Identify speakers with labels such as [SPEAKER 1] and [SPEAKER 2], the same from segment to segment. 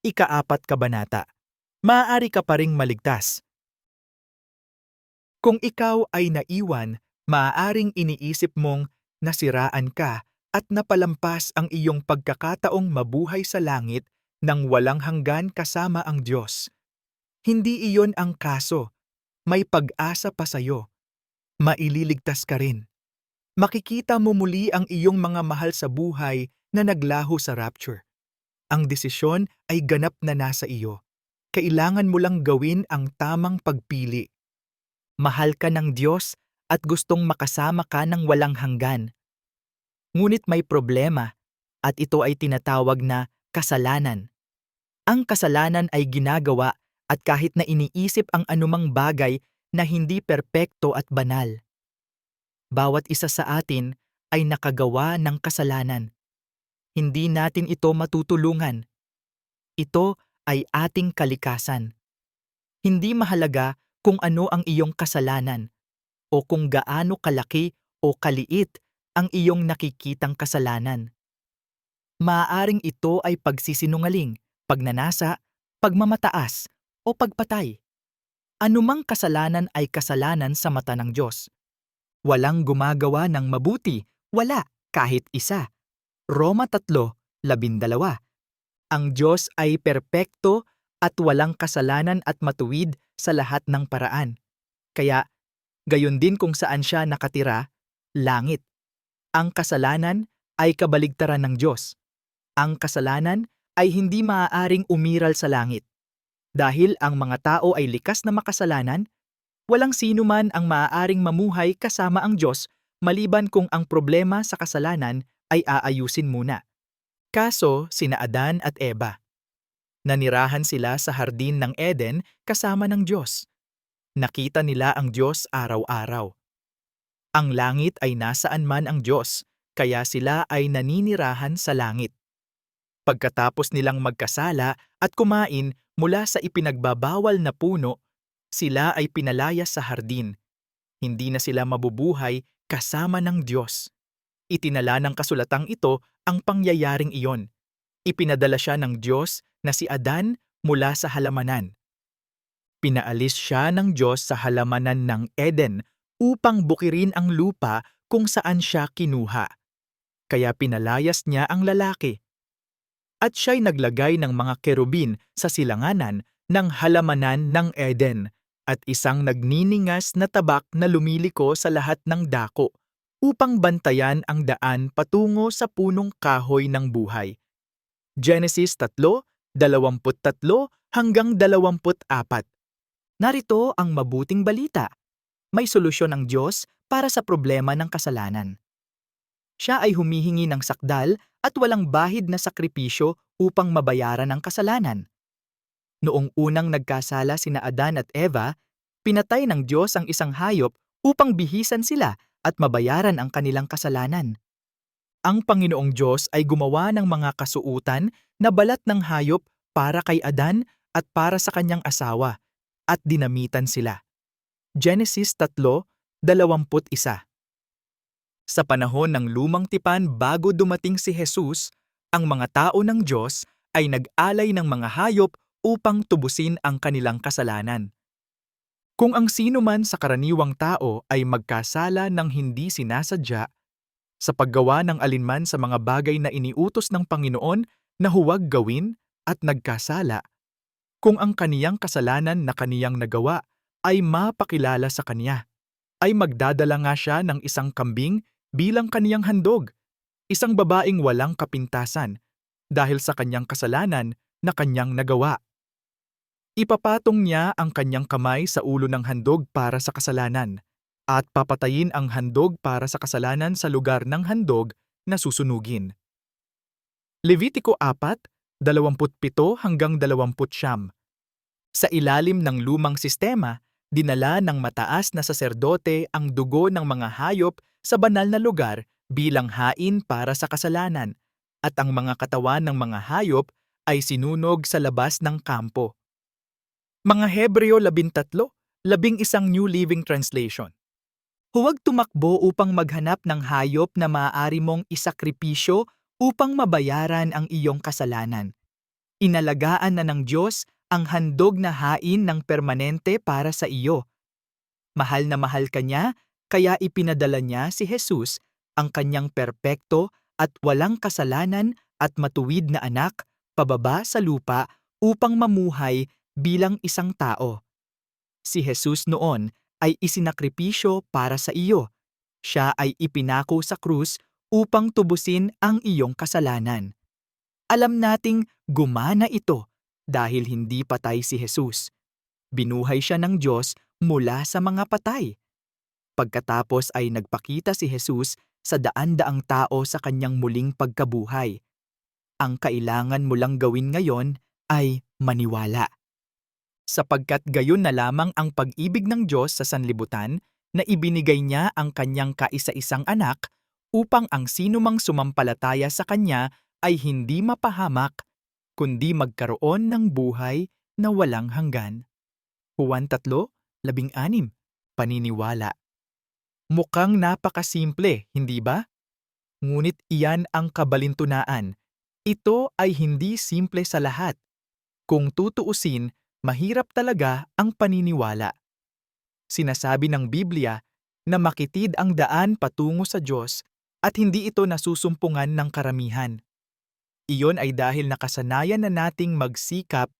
[SPEAKER 1] Ikaapat kabanata. Maaari ka pa ring maligtas. Kung ikaw ay naiwan, maaaring iniisip mong nasiraan ka at napalampas ang iyong pagkakataong mabuhay sa langit nang walang hanggan kasama ang Diyos. Hindi iyon ang kaso. May pag-asa pa sa'yo. Maililigtas ka rin. Makikita mo muli ang iyong mga mahal sa buhay na naglaho sa rapture. Ang desisyon ay ganap na nasa iyo. Kailangan mo lang gawin ang tamang pagpili. Mahal ka ng Diyos at gustong makasama ka ng walang hanggan. Ngunit may problema at ito ay tinatawag na kasalanan. Ang kasalanan ay ginagawa at kahit na iniisip ang anumang bagay na hindi perpekto at banal. Bawat isa sa atin ay nakagawa ng kasalanan. Hindi natin ito matutulungan. Ito ay ating kalikasan. Hindi mahalaga kung ano ang iyong kasalanan o kung gaano kalaki o kaliit ang iyong nakikitang kasalanan. Maaaring ito ay pagsisinungaling, pagnanasa, pagmamataas, o pagpatay. Anumang kasalanan ay kasalanan sa mata ng Diyos. Walang gumagawa ng mabuti, wala, kahit isa. Roma 3:12. Ang Diyos ay perpekto at walang kasalanan at matuwid sa lahat ng paraan. Kaya, gayon din kung saan siya nakatira, langit. Ang kasalanan ay kabaligtaran ng Diyos. Ang kasalanan ay hindi maaaring umiral sa langit. Dahil ang mga tao ay likas na makasalanan, walang sino man ang maaaring mamuhay kasama ang Diyos maliban kung ang problema sa kasalanan ay aayusin muna. Kaso sina Adan at Eva. Nanirahan sila sa hardin ng Eden kasama ng Diyos. Nakita nila ang Diyos araw-araw. Ang langit ay nasaan man ang Diyos, kaya sila ay naninirahan sa langit. Pagkatapos nilang magkasala at kumain mula sa ipinagbabawal na puno, sila ay pinalayas sa hardin. Hindi na sila mabubuhay kasama ng Diyos. Itinala ng kasulatang ito ang pangyayaring iyon. Ipinadala siya ng Diyos na si Adan mula sa halamanan. Pinaalis siya ng Diyos sa halamanan ng Eden upang bukirin ang lupa kung saan siya kinuha. Kaya pinalayas niya ang lalaki. At siya'y naglagay ng mga kerubin sa silanganan ng halamanan ng Eden at isang nagniningas na tabak na lumiliko sa lahat ng dako upang bantayan ang daan patungo sa punong kahoy ng buhay. Genesis 3:23 hanggang 24. Narito ang mabuting balita. May solusyon ang Diyos para sa problema ng kasalanan. Siya ay humihingi ng sakdal at walang bahid na sakripisyo upang mabayaran ang kasalanan. Noong unang nagkasala sina Adan at Eva, pinatay ng Diyos ang isang hayop upang bihisan sila at mabayaran ang kanilang kasalanan. Ang Panginoong Diyos ay gumawa ng mga kasuutan na balat ng hayop para kay Adan at para sa kanyang asawa, at dinamitan sila. Genesis 3:21 Sa panahon ng lumang tipan bago dumating si Jesus, ang mga tao ng Diyos ay nag-alay ng mga hayop upang tubusin ang kanilang kasalanan. Kung ang sino man sa karaniwang tao ay magkasala ng hindi sinasadya, sa paggawa ng alinman sa mga bagay na iniutos ng Panginoon na huwag gawin at nagkasala, kung ang kaniyang kasalanan na kaniyang nagawa ay mapakilala sa kaniya, ay magdadala nga siya ng isang kambing bilang kaniyang handog, isang babaeng walang kapintasan, dahil sa kanyang kasalanan na kanyang nagawa. Ipapatong niya ang kanyang kamay sa ulo ng handog para sa kasalanan at papatayin ang handog para sa kasalanan sa lugar ng handog na susunugin. Levitiko 4, 27 hanggang 20 Sa ilalim ng lumang sistema, dinala ng mataas na saserdote ang dugo ng mga hayop sa banal na lugar bilang hain para sa kasalanan at ang mga katawan ng mga hayop ay sinunog sa labas ng kampo. Mga Hebreo 13, labing isang New Living Translation. Huwag tumakbo upang maghanap ng hayop na maaari mong isakripisyo upang mabayaran ang iyong kasalanan. Inalagaan na ng Diyos ang handog na hain ng permanente para sa iyo. Mahal na mahal ka niya, kaya ipinadala niya si Jesus, ang kanyang perpekto at walang kasalanan at matuwid na anak, pababa sa lupa upang mamuhay bilang isang tao. Si Jesus noon ay isinakripisyo para sa iyo. Siya ay ipinako sa krus upang tubusin ang iyong kasalanan. Alam nating gumana ito dahil hindi patay si Jesus. Binuhay siya ng Diyos mula sa mga patay. Pagkatapos ay nagpakita si Jesus sa daan-daang tao sa kanyang muling pagkabuhay. Ang kailangan mo lang gawin ngayon ay maniwala. Sapagkat gayon na lamang ang pag-ibig ng Diyos sa sanlibutan na ibinigay niya ang kanyang kaisa-isang anak upang ang sinumang sumampalataya sa kanya ay hindi mapahamak, kundi magkaroon ng buhay na walang hanggan. Juan 3:16 Paniniwala Mukhang napakasimple, hindi ba? Ngunit iyan ang kabalintunaan. Ito ay hindi simple sa lahat. Kung tutuusin, mahirap talaga ang paniniwala. Sinasabi ng Biblia na makitid ang daan patungo sa Diyos at hindi ito nasusumpungan ng karamihan. Iyon ay dahil nakasanayan na nating magsikap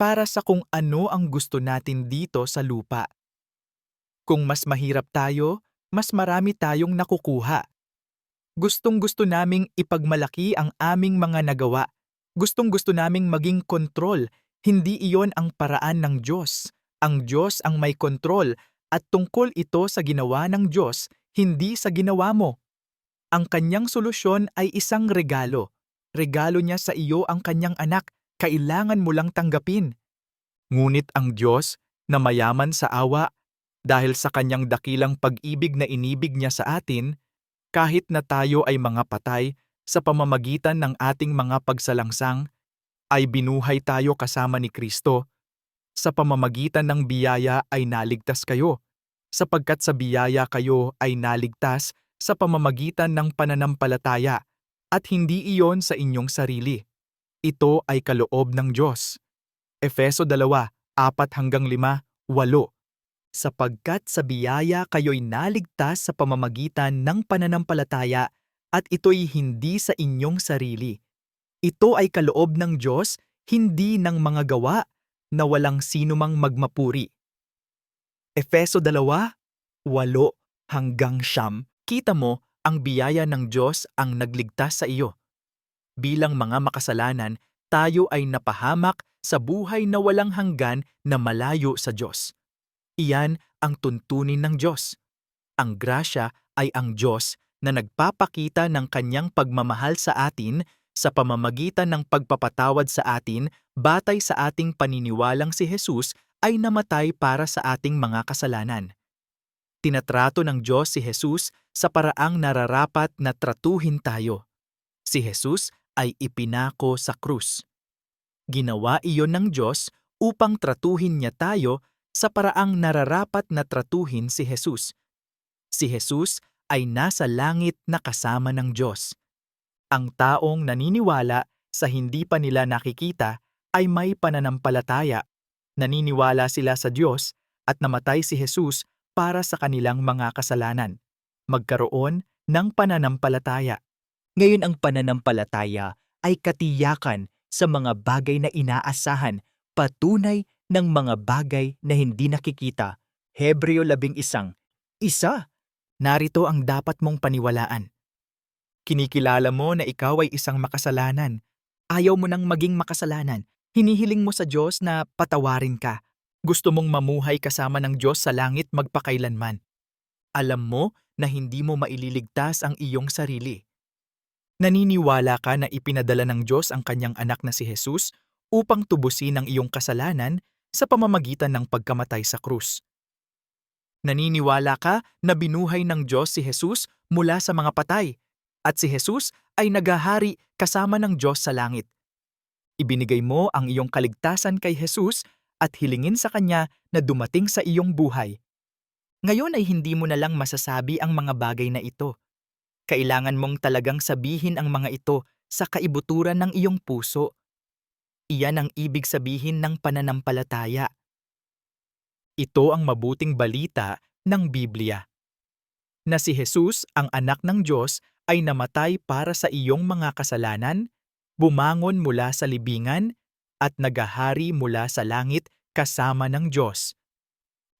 [SPEAKER 1] para sa kung ano ang gusto natin dito sa lupa. Kung mas mahirap tayo, mas marami tayong nakukuha. Gustong-gusto naming ipagmalaki ang aming mga nagawa. Gustong-gusto naming maging kontrol. Hindi iyon ang paraan ng Diyos. Ang Diyos ang may kontrol at tungkol ito sa ginawa ng Diyos, hindi sa ginawa mo. Ang kanyang solusyon ay isang regalo. Regalo niya sa iyo ang kanyang anak, kailangan mo lang tanggapin. Ngunit ang Diyos, na mayaman sa awa, dahil sa kanyang dakilang pag-ibig na inibig niya sa atin, kahit na tayo ay mga patay sa pamamagitan ng ating mga pagsalangsang, ay binuhay tayo kasama ni Kristo. Sa pamamagitan ng biyaya ay naligtas kayo, sapagkat sa biyaya kayo ay naligtas sa pamamagitan ng pananampalataya, at hindi iyon sa inyong sarili. Ito ay kaloob ng Diyos. Efeso 2, 4 hanggang 5, 8 sapagkat sa biyaya kayo'y naligtas sa pamamagitan ng pananampalataya at ito'y hindi sa inyong sarili. Ito ay kaloob ng Diyos, hindi ng mga gawa na walang sinumang magmapuri. Efeso 2, 8 hanggang siyam, kita mo ang biyaya ng Diyos ang nagligtas sa iyo. Bilang mga makasalanan, tayo ay napahamak sa buhay na walang hanggan na malayo sa Diyos. Iyan ang tuntunin ng Diyos. Ang grasya ay ang Diyos na nagpapakita ng kanyang pagmamahal sa atin sa pamamagitan ng pagpapatawad sa atin batay sa ating paniniwalang si Jesus ay namatay para sa ating mga kasalanan. Tinatrato ng Diyos si Jesus sa paraang nararapat na tratuhin tayo. Si Jesus ay ipinako sa krus. Ginawa iyon ng Diyos upang tratuhin niya tayo sa paraang nararapat na tratuhin si Jesus. Si Jesus ay nasa langit na kasama ng Diyos. Ang taong naniniwala sa hindi pa nila nakikita ay may pananampalataya. Naniniwala sila sa Diyos at namatay si Jesus para sa kanilang mga kasalanan. Magkaroon ng pananampalataya. Ngayon ang pananampalataya ay katiyakan sa mga bagay na inaasahan, patunay ng mga bagay na hindi nakikita. Hebreo 11, isa. Narito ang dapat mong paniwalaan. Kinikilala mo na ikaw ay isang makasalanan. Ayaw mo nang maging makasalanan. Hinihiling mo sa Diyos na patawarin ka. Gusto mong mamuhay kasama ng Diyos sa langit magpakailanman. Alam mo na hindi mo maililigtas ang iyong sarili. Naniniwala ka na ipinadala ng Diyos ang kanyang anak na si Jesus upang tubusin ang iyong kasalanan sa pamamagitan ng pagkamatay sa krus. Naniniwala ka na binuhay ng Diyos si Jesus mula sa mga patay at si Jesus ay nagahari kasama ng Diyos sa langit. Ibinigay mo ang iyong kaligtasan kay Jesus at hilingin sa Kanya na dumating sa iyong buhay. Ngayon ay hindi mo na lang masasabi ang mga bagay na ito. Kailangan mong talagang sabihin ang mga ito sa kaibuturan ng iyong puso Iyan ang ibig sabihin ng pananampalataya. Ito ang mabuting balita ng Biblia. Na si Jesus, ang anak ng Diyos, ay namatay para sa iyong mga kasalanan, bumangon mula sa libingan, at nagahari mula sa langit kasama ng Diyos.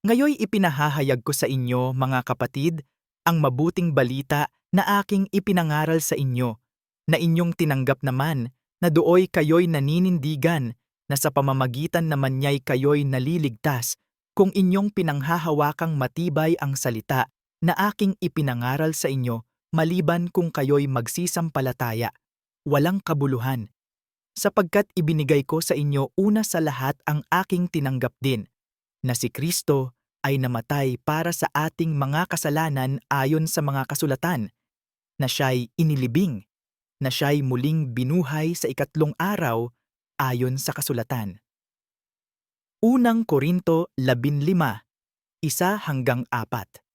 [SPEAKER 1] Ngayoy ipinahahayag ko sa inyo, mga kapatid, ang mabuting balita na aking ipinangaral sa inyo, na inyong tinanggap naman, na dooy kayo'y naninindigan, na sa pamamagitan naman niya'y kayo'y naliligtas, kung inyong pinanghahawakang matibay ang salita na aking ipinangaral sa inyo, maliban kung kayo'y magsisampalataya, walang kabuluhan. Sapagkat ibinigay ko sa inyo una sa lahat ang aking tinanggap din, na si Kristo ay namatay para sa ating mga kasalanan ayon sa mga kasulatan, na siya'y inilibing, na siya'y muling binuhay sa ikatlong araw ayon sa kasulatan. Unang Korinto 15, isa hanggang apat.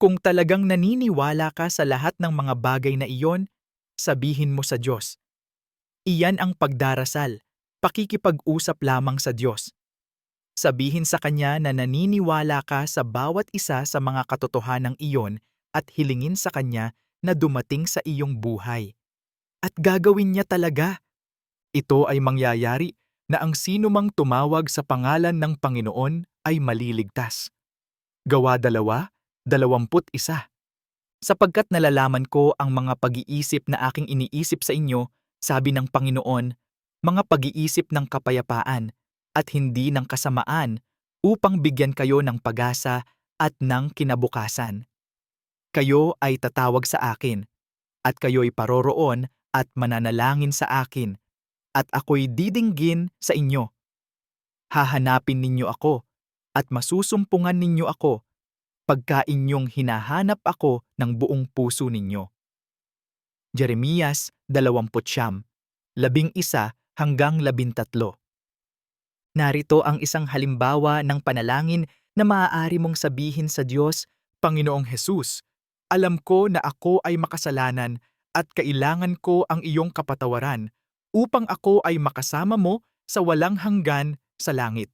[SPEAKER 1] Kung talagang naniniwala ka sa lahat ng mga bagay na iyon, sabihin mo sa Diyos. Iyan ang pagdarasal, pakikipag-usap lamang sa Diyos. Sabihin sa Kanya na naniniwala ka sa bawat isa sa mga katotohanang iyon at hilingin sa Kanya na dumating sa iyong buhay. At gagawin niya talaga. Ito ay mangyayari na ang sino mang tumawag sa pangalan ng Panginoon ay maliligtas. Gawa dalawa, dalawamput isa. Sapagkat nalalaman ko ang mga pag-iisip na aking iniisip sa inyo, sabi ng Panginoon, mga pag-iisip ng kapayapaan at hindi ng kasamaan upang bigyan kayo ng pag-asa at ng kinabukasan. Kayo ay tatawag sa akin, at kayo'y paroroon at mananalangin sa akin, at ako'y didinggin sa inyo. Hahanapin ninyo ako, at masusumpungan ninyo ako, pagka inyong hinahanap ako ng buong puso ninyo. Jeremias 20, labing isa hanggang labintatlo. Narito ang isang halimbawa ng panalangin na maaari mong sabihin sa Diyos, Panginoong Hesus, alam ko na ako ay makasalanan at kailangan ko ang iyong kapatawaran upang ako ay makasama mo sa walang hanggan sa langit.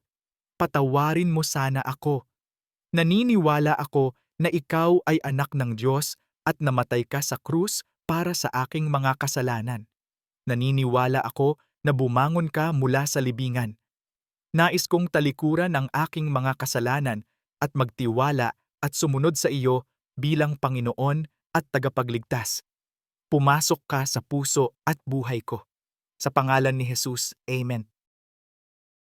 [SPEAKER 1] Patawarin mo sana ako. Naniniwala ako na ikaw ay anak ng Diyos at namatay ka sa krus para sa aking mga kasalanan. Naniniwala ako na bumangon ka mula sa libingan. Nais kong talikuran ang aking mga kasalanan at magtiwala at sumunod sa iyo bilang Panginoon at tagapagligtas. Pumasok ka sa puso at buhay ko. Sa pangalan ni Jesus, Amen.